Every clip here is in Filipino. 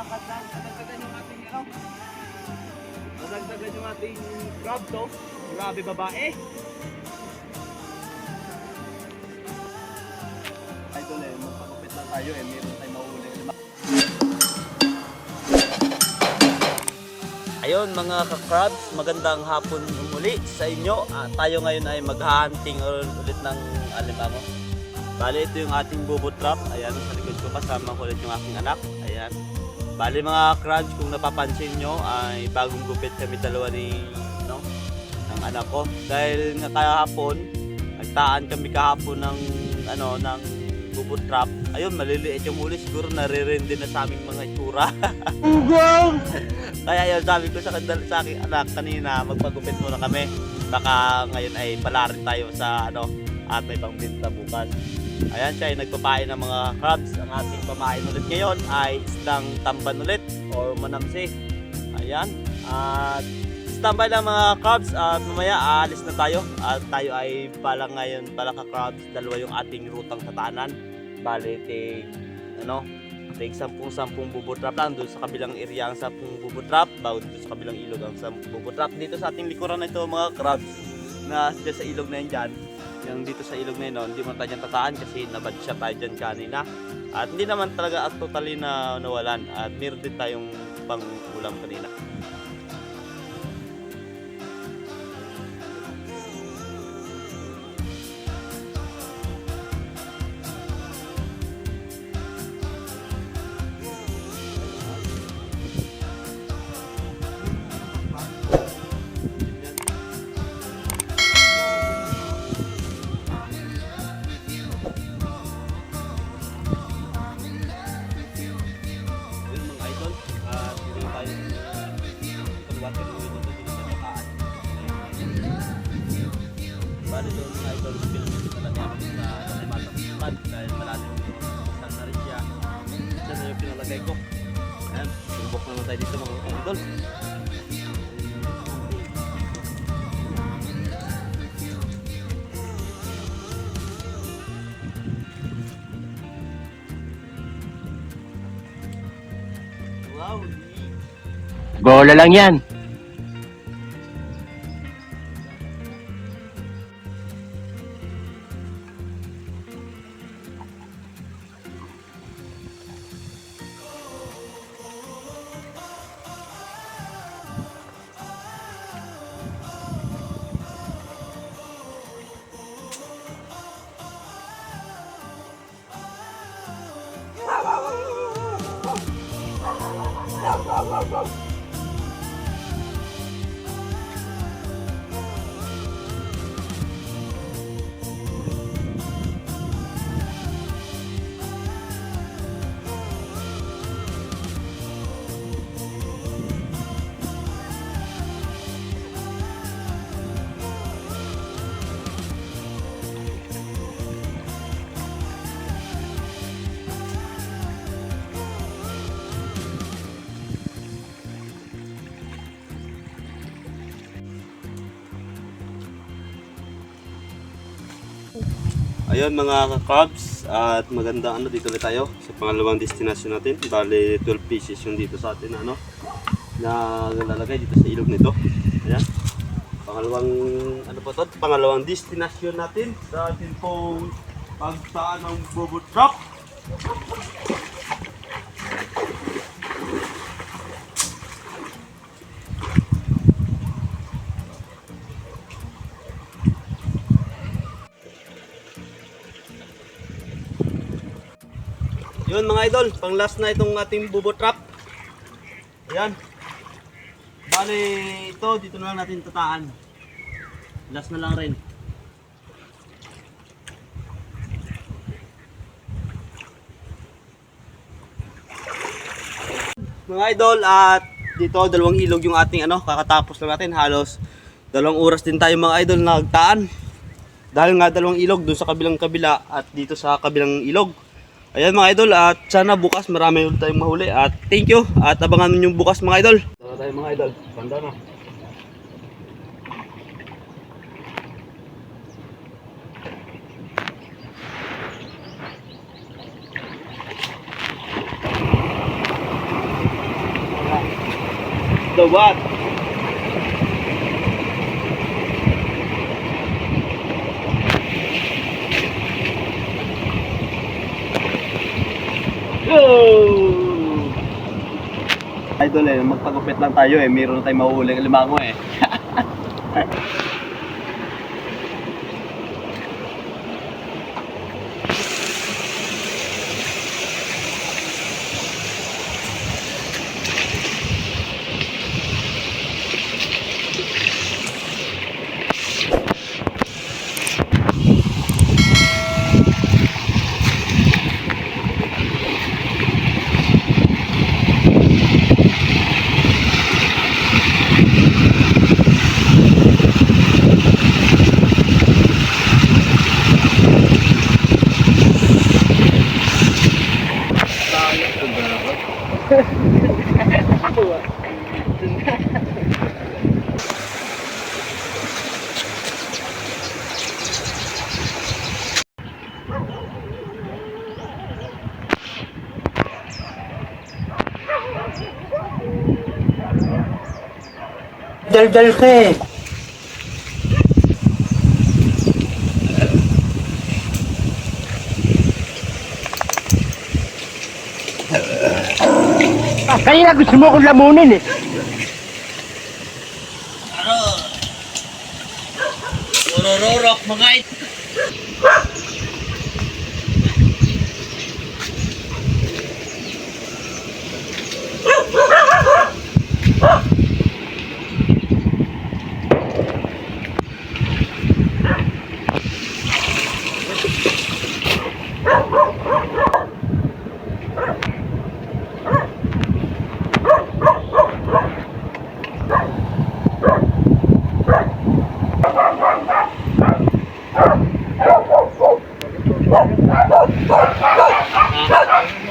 Nakasan, nadagdagan yung ating ano. Nadagdagan yung ating crab to. Grabe babae. Idol eh, magpapapit lang tayo eh. Meron tayong Ayun mga ka-crabs, magandang hapon muli sa inyo. Ah, tayo ngayon ay mag-hunting ulit ng alimango. Bali, ito yung ating bubot trap. Ayan, sa likod ko kasama ko ulit yung aking anak. Ayan. Bali mga crabs, kung napapansin nyo, ay bagong gupit kami dalawa ni, no, ng anak ko. Dahil nga kahapon, nagtaan kami kahapon ng, ano, ng trap. Ayun, maliliit yung huli. Siguro naririndi na sa aming mga itsura. Kaya yun, sabi ko sa, kandal- sa aking anak kanina, magpagupit muna kami. Baka ngayon ay palarin tayo sa ano, at may pangbinta bukas. Ayan siya ay nagpapain ng mga crabs. Ang ating pamain ulit ngayon ay isdang tamban ulit or manamsi. Ayan. At standby lang mga crabs at mamaya aalis na tayo. At tayo ay pala ngayon pala ka crabs. Dalawa yung ating rutang tatanan. Bali, tig, ano, tig 10-10 bubutrap lang doon sa kabilang area ang 10 bubutrap. Bago dito sa kabilang ilog ang 10 bubutrap. Dito sa ating likuran na ito mga crabs na dyan sa ilog na yan dyan yung dito sa ilog na yun, hindi mo tayo tataan kasi nabad siya tayo dyan kanina. At hindi naman talaga at totally na nawalan. At meron din tayong pang ulam kanina. Bali doon mga idol, dito na lang yan sa Tanay Matang Pad dahil malalim yung saan na rin siya. Diyan na yung pinalagay ko. Ayan, sumbok naman tayo dito mga idol. Wow, Bola lang yan. Ayun mga crabs at maganda ano dito ulit tayo sa pangalawang destination natin. Bale 12 pieces yung dito sa atin ano na nalalagay dito sa ilog nito. Ayan. Pangalawang ano po to? Pangalawang destination natin sa atin pong pagtaan ng bobo trap. Yun mga idol, pang last na itong ating bubo trap. Ayan. Bale, ito dito na lang natin tataan. Last na lang rin. Mga idol, at dito dalawang ilog yung ating ano, kakatapos lang natin halos dalawang oras din tayo mga idol nagtaan. Dahil nga dalawang ilog doon sa kabilang kabila at dito sa kabilang ilog. Ayan mga idol at sana bukas marami ulit tayong mahuli at thank you at abangan nyo bukas mga idol. Tara tayo mga idol. Banda na. The what? Idol eh, magpagupit lang tayo eh. Meron tayong mahuhuling limango eh. Dal-dal ka eh. Ah, kanina gusto mo akong lamunin eh. Urururok mga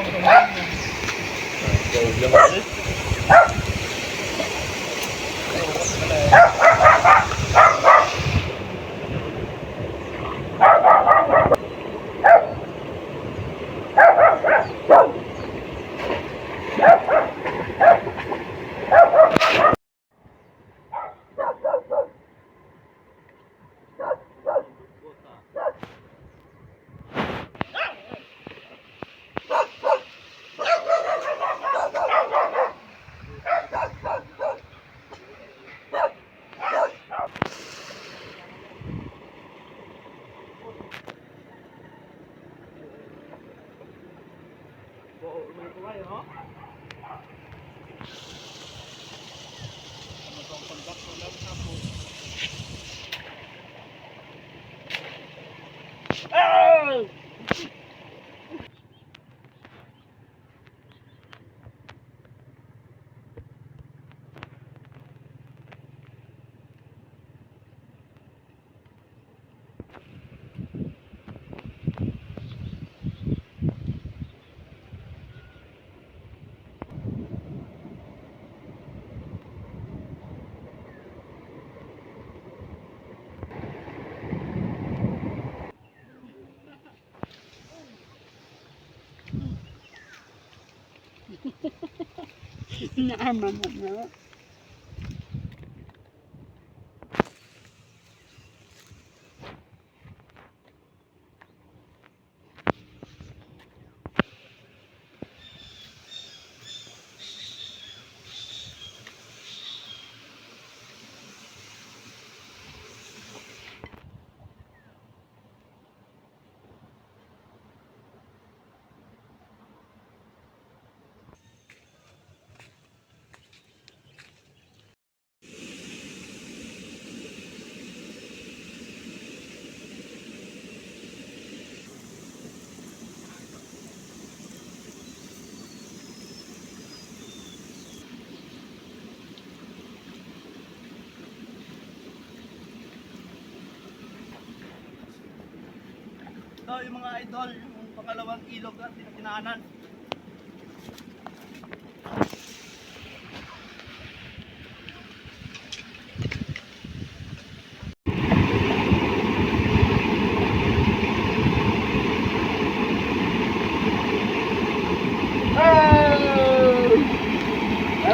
Thank you. It. Naama mo na. Ito yung mga idol, yung pangalawang ilog at tinaanan.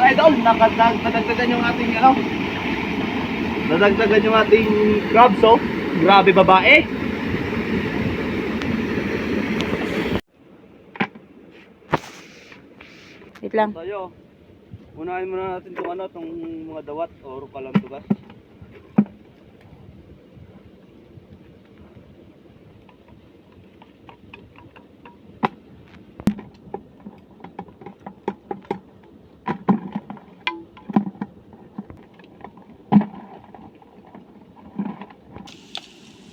Idol, nakadag, nadagdagan yung ating ano. Nadagdagan yung ating crabs, oh. Grabe babae. Wait lang. Tayo. Unahin muna natin itong ano, itong mga dawat o kalamtugas.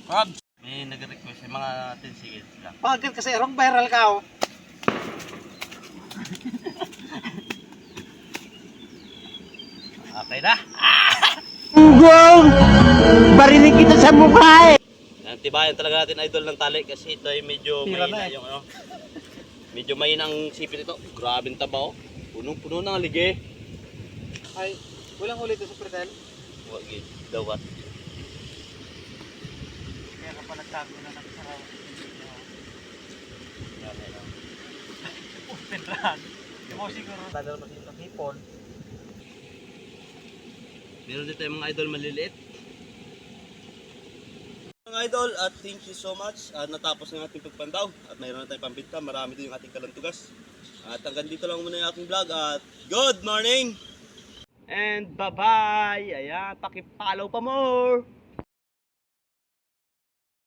Crabs! May nag-request yung mga 10 seconds lang. Pagkat kasi rong viral ka oh. Okay na. Ugong! Barinig kita sa mukha eh. Antibayan talaga natin idol ng tali kasi ito ay medyo Tira mahina na eh. yung ano. Medyo mahina ang sipit ito. Grabe ang taba oh. Punong-puno ng alige. Ay, walang ulit sa pretel. Wag eh. Dawat. Kaya ka pa nagtago na ng sa Grabe na. Pedran. Yung mo siguro. Tagal pa dito hipon. Meron din tayong mga idol maliliit. Mga idol, at thank you so much. At natapos ng ating pagpandaw. At mayroon na tayong pambinta. Marami din yung ating kalantugas. At hanggang dito lang muna yung aking vlog. At good morning! And bye-bye! Ayan, pakipollow pa more!